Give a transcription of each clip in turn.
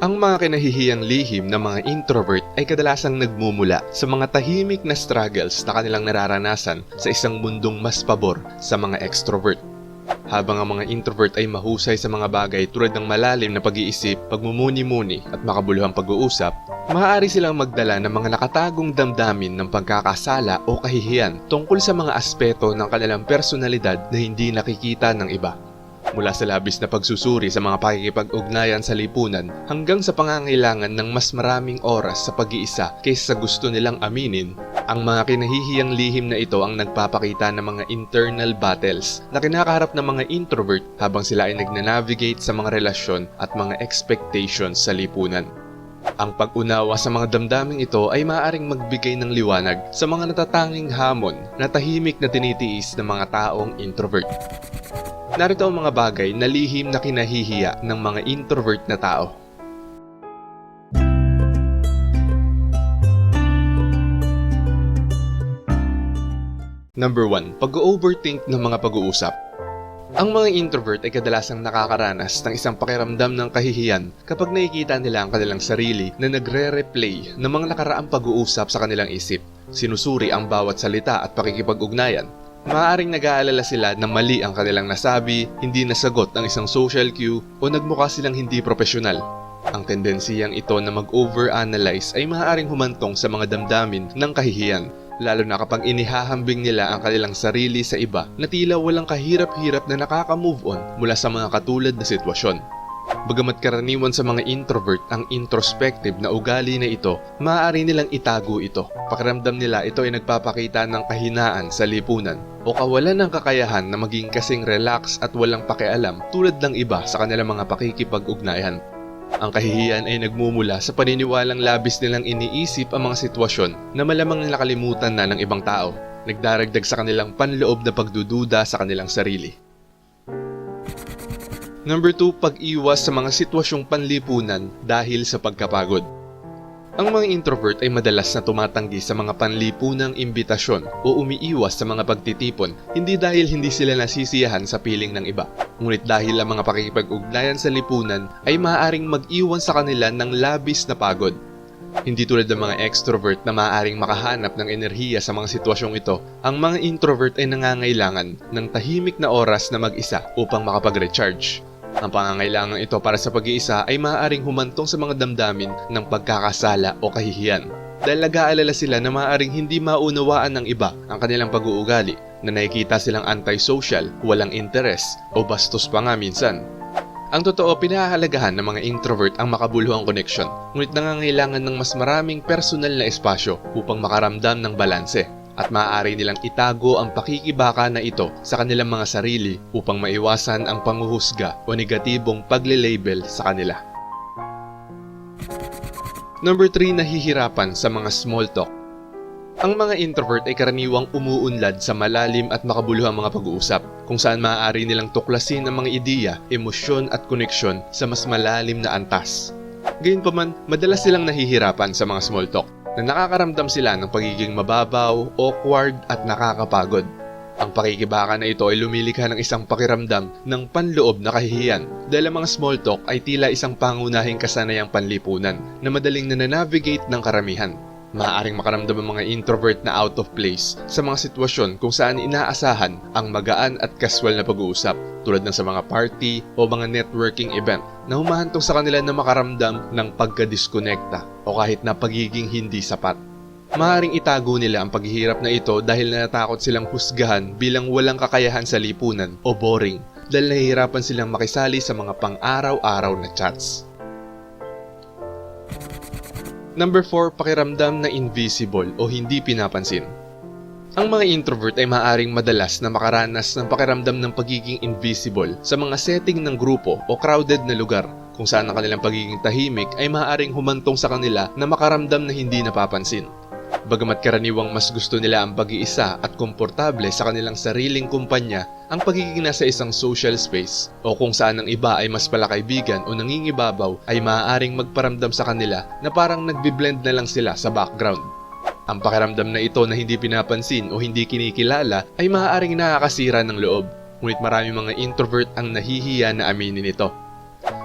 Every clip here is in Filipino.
Ang mga kinahihiyang lihim ng mga introvert ay kadalasang nagmumula sa mga tahimik na struggles na kanilang nararanasan sa isang mundong mas pabor sa mga extrovert. Habang ang mga introvert ay mahusay sa mga bagay tulad ng malalim na pag-iisip, pagmumuni-muni at makabuluhang pag-uusap, maaari silang magdala ng mga nakatagong damdamin ng pagkakasala o kahihiyan tungkol sa mga aspeto ng kanilang personalidad na hindi nakikita ng iba. Mula sa labis na pagsusuri sa mga pakikipag-ugnayan sa lipunan hanggang sa pangangailangan ng mas maraming oras sa pag-iisa kaysa sa gusto nilang aminin, ang mga kinahihiyang lihim na ito ang nagpapakita ng mga internal battles na kinakaharap ng mga introvert habang sila ay nagnanavigate sa mga relasyon at mga expectations sa lipunan. Ang pag-unawa sa mga damdaming ito ay maaaring magbigay ng liwanag sa mga natatanging hamon na tahimik na tinitiis ng mga taong introvert. Narito ang mga bagay na lihim na kinahihiya ng mga introvert na tao. Number 1. Pag-overthink ng mga pag-uusap. Ang mga introvert ay kadalasang nakakaranas ng isang pakiramdam ng kahihiyan kapag nakikita nila ang kanilang sarili na nagre-replay ng mga nakaraang pag-uusap sa kanilang isip. Sinusuri ang bawat salita at pakikipag-ugnayan. Maaaring nag-aalala sila na mali ang kanilang nasabi, hindi nasagot ang isang social cue o nagmukha silang hindi profesional. Ang tendensiyang ito na mag-overanalyze ay maaaring humantong sa mga damdamin ng kahihiyan lalo na kapag inihahambing nila ang kanilang sarili sa iba na tila walang kahirap-hirap na nakaka-move on mula sa mga katulad na sitwasyon. Bagamat karaniwan sa mga introvert ang introspective na ugali na ito, maaari nilang itago ito. Pakiramdam nila ito ay nagpapakita ng kahinaan sa lipunan o kawalan ng kakayahan na maging kasing relax at walang pakialam tulad ng iba sa kanilang mga pakikipag-ugnayan. Ang kahihiyan ay nagmumula sa paniniwalang labis nilang iniisip ang mga sitwasyon na malamang nakalimutan na ng ibang tao, nagdaragdag sa kanilang panloob na pagdududa sa kanilang sarili. Number 2, pag-iwas sa mga sitwasyong panlipunan dahil sa pagkapagod. Ang mga introvert ay madalas na tumatanggi sa mga panlipunang imbitasyon o umiiwas sa mga pagtitipon hindi dahil hindi sila nasisiyahan sa piling ng iba. Ngunit dahil ang mga pakikipag-ugnayan sa lipunan ay maaaring mag-iwan sa kanila ng labis na pagod. Hindi tulad ng mga extrovert na maaaring makahanap ng enerhiya sa mga sitwasyong ito, ang mga introvert ay nangangailangan ng tahimik na oras na mag-isa upang makapag-recharge. Ang pangangailangan ito para sa pag-iisa ay maaaring humantong sa mga damdamin ng pagkakasala o kahihiyan. Dahil nag-aalala sila na maaaring hindi maunawaan ng iba ang kanilang pag-uugali, na nakikita silang antisocial, walang interes, o bastos pa nga minsan. Ang totoo, pinahahalagahan ng mga introvert ang makabuluhang koneksyon, ngunit nangangailangan ng mas maraming personal na espasyo upang makaramdam ng balanse at maaari nilang itago ang pakikibaka na ito sa kanilang mga sarili upang maiwasan ang panguhusga o negatibong pagle-label sa kanila. Number 3, nahihirapan sa mga small talk. Ang mga introvert ay karaniwang umuunlad sa malalim at makabuluhang mga pag-uusap, kung saan maaari nilang tuklasin ang mga ideya, emosyon at koneksyon sa mas malalim na antas. Gayunpaman, madalas silang nahihirapan sa mga small talk na nakakaramdam sila ng pagiging mababaw, awkward at nakakapagod. Ang pakikibaka na ito ay lumilikha ng isang pakiramdam ng panloob na kahihiyan dahil ang mga small talk ay tila isang pangunahing kasanayang panlipunan na madaling nananavigate ng karamihan. Maaaring makaramdam ang mga introvert na out of place sa mga sitwasyon kung saan inaasahan ang magaan at casual na pag-uusap tulad ng sa mga party o mga networking event na humahantong sa kanila na makaramdam ng pagka-disconnecta o kahit na pagiging hindi sapat. Maaring itago nila ang paghihirap na ito dahil natatakot silang husgahan bilang walang kakayahan sa lipunan o boring dahil nahihirapan silang makisali sa mga pang-araw-araw na chats. Number 4, pakiramdam na invisible o hindi pinapansin. Ang mga introvert ay maaaring madalas na makaranas ng pakiramdam ng pagiging invisible sa mga setting ng grupo o crowded na lugar kung saan ang kanilang pagiging tahimik ay maaaring humantong sa kanila na makaramdam na hindi napapansin. Bagamat karaniwang mas gusto nila ang pag-iisa at komportable sa kanilang sariling kumpanya, ang pagiging nasa isang social space o kung saan ang iba ay mas palakaibigan o nangingibabaw ay maaaring magparamdam sa kanila na parang nagbiblend na lang sila sa background. Ang pakiramdam na ito na hindi pinapansin o hindi kinikilala ay maaaring nakakasira ng loob, ngunit marami mga introvert ang nahihiya na aminin ito.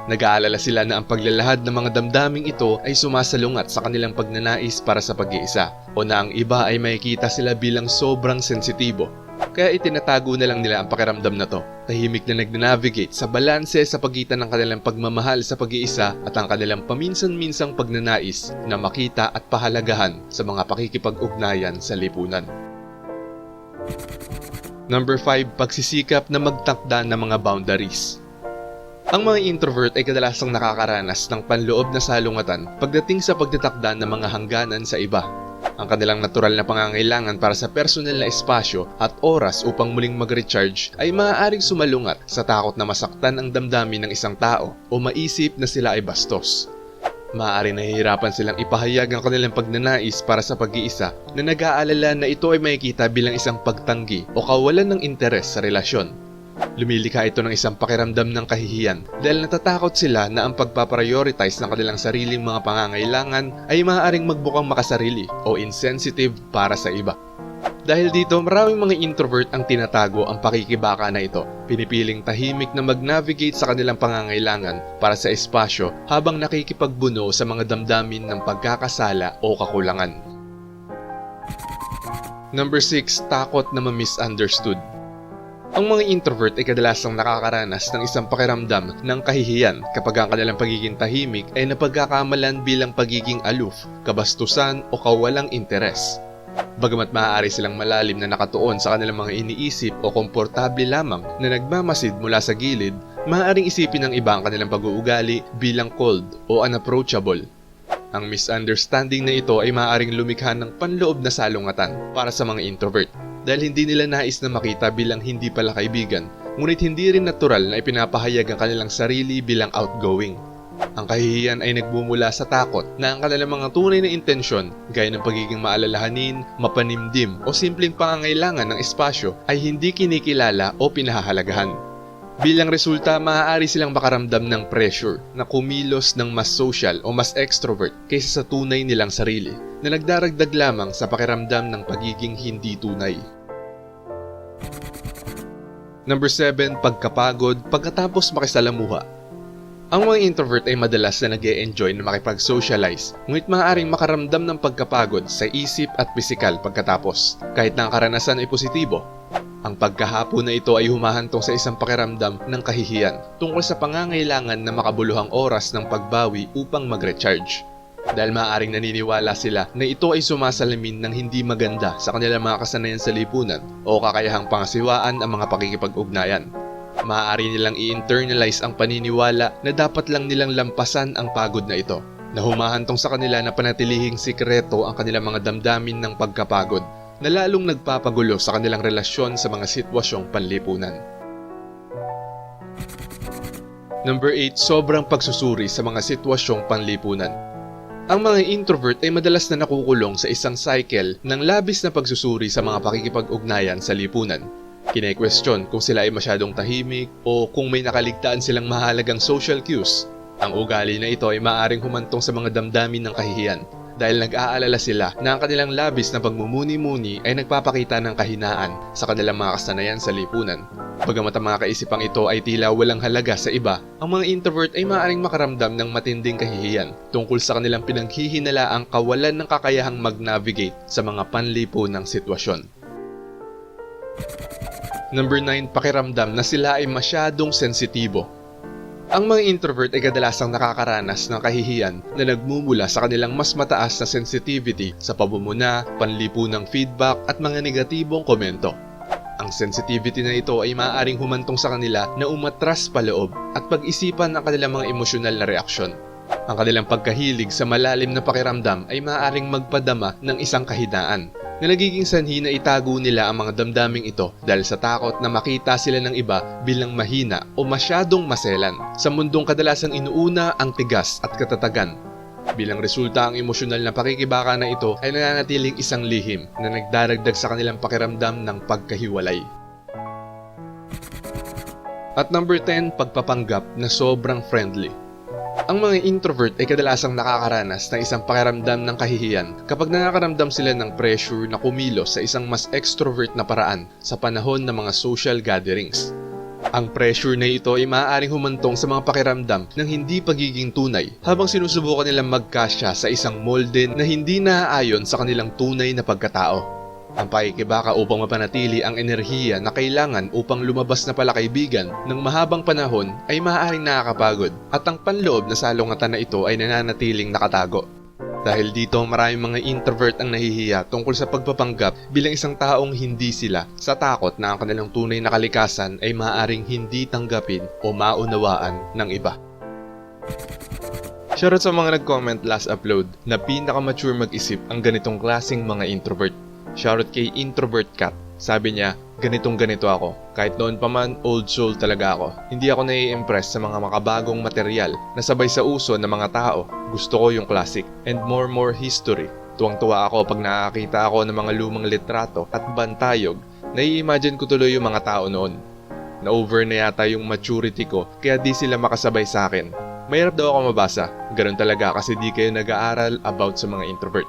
Nag-aalala sila na ang paglalahad ng mga damdaming ito ay sumasalungat sa kanilang pagnanais para sa pag-iisa o na ang iba ay makikita sila bilang sobrang sensitibo. Kaya itinatago na lang nila ang pakiramdam na to. Tahimik na nag-navigate sa balanse sa pagitan ng kanilang pagmamahal sa pag-iisa at ang kanilang paminsan-minsang pagnanais na makita at pahalagahan sa mga pakikipag-ugnayan sa lipunan. Number 5, pagsisikap na magtakda ng mga boundaries. Ang mga introvert ay kadalasang nakakaranas ng panloob na salungatan pagdating sa pagtatakda ng mga hangganan sa iba. Ang kanilang natural na pangangailangan para sa personal na espasyo at oras upang muling mag-recharge ay maaaring sumalungat sa takot na masaktan ang damdamin ng isang tao o maisip na sila ay bastos. Maaari nahihirapan silang ipahayag ang kanilang pagnanais para sa pag-iisa na nag-aalala na ito ay makikita bilang isang pagtanggi o kawalan ng interes sa relasyon. Lumilikha ito ng isang pakiramdam ng kahihiyan dahil natatakot sila na ang pagpaprioritize ng kanilang sariling mga pangangailangan ay maaaring magbukang makasarili o insensitive para sa iba. Dahil dito, maraming mga introvert ang tinatago ang pakikibaka na ito. Pinipiling tahimik na mag-navigate sa kanilang pangangailangan para sa espasyo habang nakikipagbuno sa mga damdamin ng pagkakasala o kakulangan. Number 6, takot na ma-misunderstood. Ang mga introvert ay kadalasang nakakaranas ng isang pakiramdam ng kahihiyan kapag ang kanilang pagiging tahimik ay napagkakamalan bilang pagiging aloof, kabastusan o kawalang interes. Bagamat maaari silang malalim na nakatuon sa kanilang mga iniisip o komportable lamang na nagmamasid mula sa gilid, maaaring isipin ng iba ang kanilang pag-uugali bilang cold o unapproachable. Ang misunderstanding na ito ay maaaring lumikha ng panloob na salungatan para sa mga introvert dahil hindi nila nais na makita bilang hindi pala kaibigan, ngunit hindi rin natural na ipinapahayag ang kanilang sarili bilang outgoing. Ang kahihiyan ay nagbumula sa takot na ang kanilang mga tunay na intensyon, gaya ng pagiging maalalahanin, mapanimdim o simpleng pangangailangan ng espasyo ay hindi kinikilala o pinahahalagahan. Bilang resulta, maaari silang makaramdam ng pressure na kumilos ng mas social o mas extrovert kaysa sa tunay nilang sarili na nagdaragdag lamang sa pakiramdam ng pagiging hindi tunay. Number 7, pagkapagod pagkatapos makisalamuha. Ang mga introvert ay madalas na nag enjoy na makipag-socialize, ngunit maaaring makaramdam ng pagkapagod sa isip at pisikal pagkatapos, kahit na ang karanasan ay positibo. Ang pagkahapon na ito ay humahantong sa isang pakiramdam ng kahihiyan tungkol sa pangangailangan na makabuluhang oras ng pagbawi upang mag-recharge. Dahil maaaring naniniwala sila na ito ay sumasalamin ng hindi maganda sa kanilang mga kasanayan sa lipunan o kakayahang pangasiwaan ang mga pakikipag-ugnayan. Maaari nilang i-internalize ang paniniwala na dapat lang nilang lampasan ang pagod na ito, na humahantong sa kanila na panatilihing sikreto ang kanilang mga damdamin ng pagkapagod na lalong nagpapagulo sa kanilang relasyon sa mga sitwasyong panlipunan. Number 8, sobrang pagsusuri sa mga sitwasyong panlipunan. Ang mga introvert ay madalas na nakukulong sa isang cycle ng labis na pagsusuri sa mga pakikipag-ugnayan sa lipunan. Kine-question kung sila ay masyadong tahimik o kung may nakaligtaan silang mahalagang social cues. Ang ugali na ito ay maaaring humantong sa mga damdamin ng kahihiyan dahil nag-aalala sila na ang kanilang labis na pagmumuni-muni ay nagpapakita ng kahinaan sa kanilang mga kasanayan sa lipunan. Bagamat ang mga kaisipang ito ay tila walang halaga sa iba, ang mga introvert ay maaaring makaramdam ng matinding kahihiyan tungkol sa kanilang pinaghihinala ang kawalan ng kakayahang mag-navigate sa mga panlipunang sitwasyon. Number 9, pakiramdam na sila ay masyadong sensitibo ang mga introvert ay kadalasang nakakaranas ng kahihiyan na nagmumula sa kanilang mas mataas na sensitivity sa pamumuna, panlipunang feedback at mga negatibong komento. Ang sensitivity na ito ay maaaring humantong sa kanila na umatras paloob at pag-isipan ang kanilang mga emosyonal na reaksyon. Ang kanilang pagkahilig sa malalim na pakiramdam ay maaaring magpadama ng isang kahinaan na nagiging sanhi na itago nila ang mga damdaming ito dahil sa takot na makita sila ng iba bilang mahina o masyadong maselan sa mundong kadalasang inuuna ang tigas at katatagan. Bilang resulta ang emosyonal na pakikibaka na ito ay nananatiling isang lihim na nagdaragdag sa kanilang pakiramdam ng pagkahiwalay. At number 10, pagpapanggap na sobrang friendly. Ang mga introvert ay kadalasang nakakaranas ng isang pakiramdam ng kahihiyan kapag nakakaramdam sila ng pressure na kumilos sa isang mas extrovert na paraan sa panahon ng mga social gatherings. Ang pressure na ito ay maaaring humantong sa mga pakiramdam ng hindi pagiging tunay habang sinusubukan nilang magkasya sa isang molde na hindi naaayon sa kanilang tunay na pagkatao. Ang pakikibaka upang mapanatili ang enerhiya na kailangan upang lumabas na pala kaibigan ng mahabang panahon ay maaaring nakakapagod at ang panloob na salungatan na ito ay nananatiling nakatago. Dahil dito maraming mga introvert ang nahihiya tungkol sa pagpapanggap bilang isang taong hindi sila sa takot na ang kanilang tunay na kalikasan ay maaaring hindi tanggapin o maunawaan ng iba. Shoutout sa mga nag-comment last upload na pinaka-mature mag-isip ang ganitong klasing mga introvert. Shoutout kay Introvert Cat. Sabi niya, ganitong ganito ako. Kahit noon pa man, old soul talaga ako. Hindi ako nai-impress sa mga makabagong material na sabay sa uso ng mga tao. Gusto ko yung classic and more more history. Tuwang-tuwa ako pag nakakita ako ng mga lumang litrato at bantayog. Nai-imagine ko tuloy yung mga tao noon. Na-over na yata yung maturity ko kaya di sila makasabay sa akin. Mahirap daw ako mabasa. Ganun talaga kasi di kayo nag-aaral about sa mga introvert.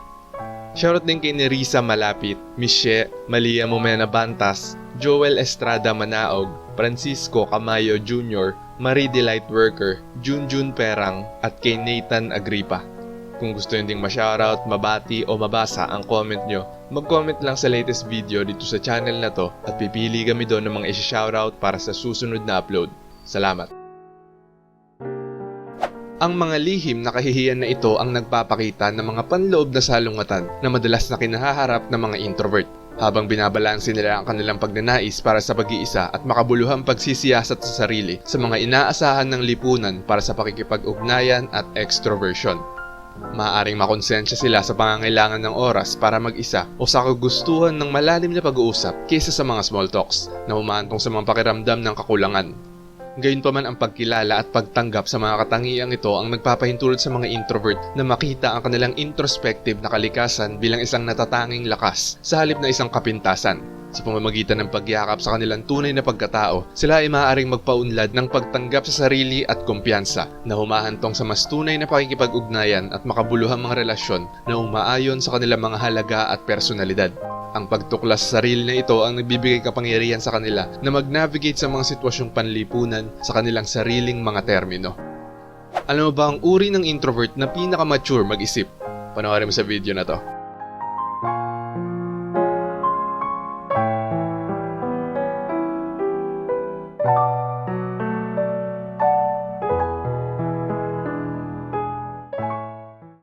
Shoutout din kay Nerissa Malapit, Michelle Malia Momena Bantas, Joel Estrada Manaog, Francisco Camayo Jr., Marie Delight Worker, Junjun Perang, at kay Nathan Agripa. Kung gusto nyo ding ma-shoutout, mabati o mabasa ang comment nyo, mag-comment lang sa latest video dito sa channel na to at pipili kami doon ng mga isi-shoutout para sa susunod na upload. Salamat! Ang mga lihim na kahihiyan na ito ang nagpapakita ng mga panloob na salungatan na madalas na kinahaharap ng mga introvert habang binabalansin nila ang kanilang pagnanais para sa pag-iisa at makabuluhang pagsisiyasat sa sarili sa mga inaasahan ng lipunan para sa pakikipag-ugnayan at extroversion. Maaring makonsensya sila sa pangangailangan ng oras para mag-isa o sa kagustuhan ng malalim na pag-uusap kaysa sa mga small talks na humantong sa mga pakiramdam ng kakulangan. Gayunpaman ang pagkilala at pagtanggap sa mga katangiang ito ang nagpapahintulot sa mga introvert na makita ang kanilang introspective na kalikasan bilang isang natatanging lakas sa halip na isang kapintasan. Sa pamamagitan ng pagyakap sa kanilang tunay na pagkatao, sila ay maaaring magpaunlad ng pagtanggap sa sarili at kumpiyansa na humahantong sa mas tunay na pakikipag-ugnayan at makabuluhang mga relasyon na umaayon sa kanilang mga halaga at personalidad. Ang pagtuklas sa sarili na ito ang nagbibigay kapangyarihan sa kanila na mag-navigate sa mga sitwasyong panlipunan sa kanilang sariling mga termino. Alam mo ba ang uri ng introvert na pinaka-mature mag-isip? Panoorin mo sa video na to.